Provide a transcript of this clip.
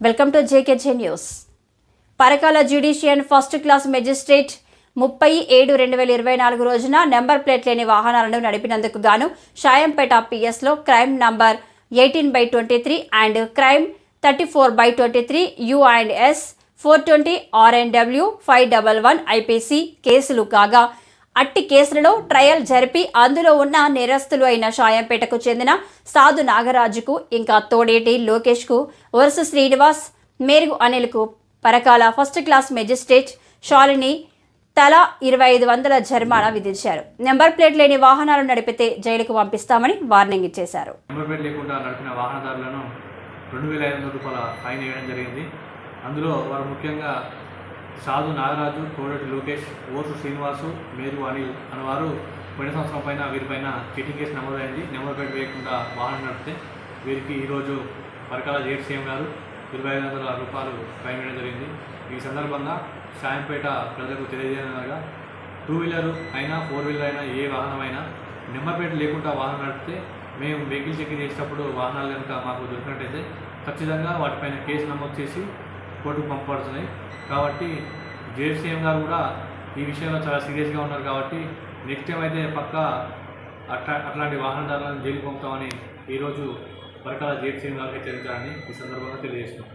Welcome to JKJ news. Parakala judicial first class magistrate ముప్పై ఏడు రెండు వేల ఇరవై నాలుగు రోజున నెంబర్ ప్లేట్ లేని వాహనాలను నడిపినందుకు గాను Shayampet పిఎస్లో crime number eighteen by twenty three and crime thirty four by twenty three U and S four twenty R and W five double one IPC కేసులు కాగా అట్టి కేసులలో ట్రయల్ జరిపి అందులో ఉన్న నేరస్తులు అయిన షాయంపేటకు చెందిన సాధు నాగరాజుకు ఇంకా తోడేటి లోకేష్కు వరుస Srinivas Merugu అనిల్కు Parakala first class magistrate Shalini తలా ఇరవై ఐదు వందల జరిమానా విధించారు. నెంబర్ ప్లేట్ లేని వాహనాలు నడిపితే జైలుకు పంపిస్తామని వార్నింగ్ ఇచ్చేశారు. నెంబర్ ప్లేట్ లేకుండా నడిపిన వాహనదారులను రెండు వేల ఐదు వందల రూపాయల ఫైన్ వేయడం జరిగింది. అందులో వారు ముఖ్యంగా సాధు నాగరాజు కోడటి లోకేష్ ఓసు శ్రీనివాసు మేరు అనిల్ అనేవారు పోయిన సంవత్సరం పైన వీరిపైన చీటింగ్ కేసు నమోదైంది. నెంబర్ ప్లేట్ వేయకుండా వాహనం నడిపితే వీరికి ఈరోజు పరకాల జేడ్ సీఎం గారు ఇరవై ఐదు వందల రూపాయలు ఫైన్ వేయడం జరిగింది. ఈ సందర్భంగా సాయంపేట ప్రజలకు తెలియజేయనగా టూ వీలర్ అయినా ఫోర్ వీలర్ అయినా ఏ వాహనం అయినా నెంబర్ ప్లేట్ లేకుండా వాహనం నడిపితే మేము వెహికల్ చెక్కింగ్ చేసేటప్పుడు వాహనాలు కనుక మాకు దొరికినట్టయితే ఖచ్చితంగా వాటిపైన కేసు నమోదు చేసి కోర్టుకు పంపబడుతున్నాయి. కాబట్టి జేసీఎం గారు కూడా ఈ విషయంలో చాలా సీరియస్గా ఉన్నారు కాబట్టి నెక్స్ట్ టైం అయితే పక్కా అట్లా అట్లాంటి వాహనదారులను జైలు పంపుతామని ఈరోజు వరకాల జేసీఎం గారికి హెచ్చరించాలని ఈ సందర్భంగా తెలియజేస్తున్నాం.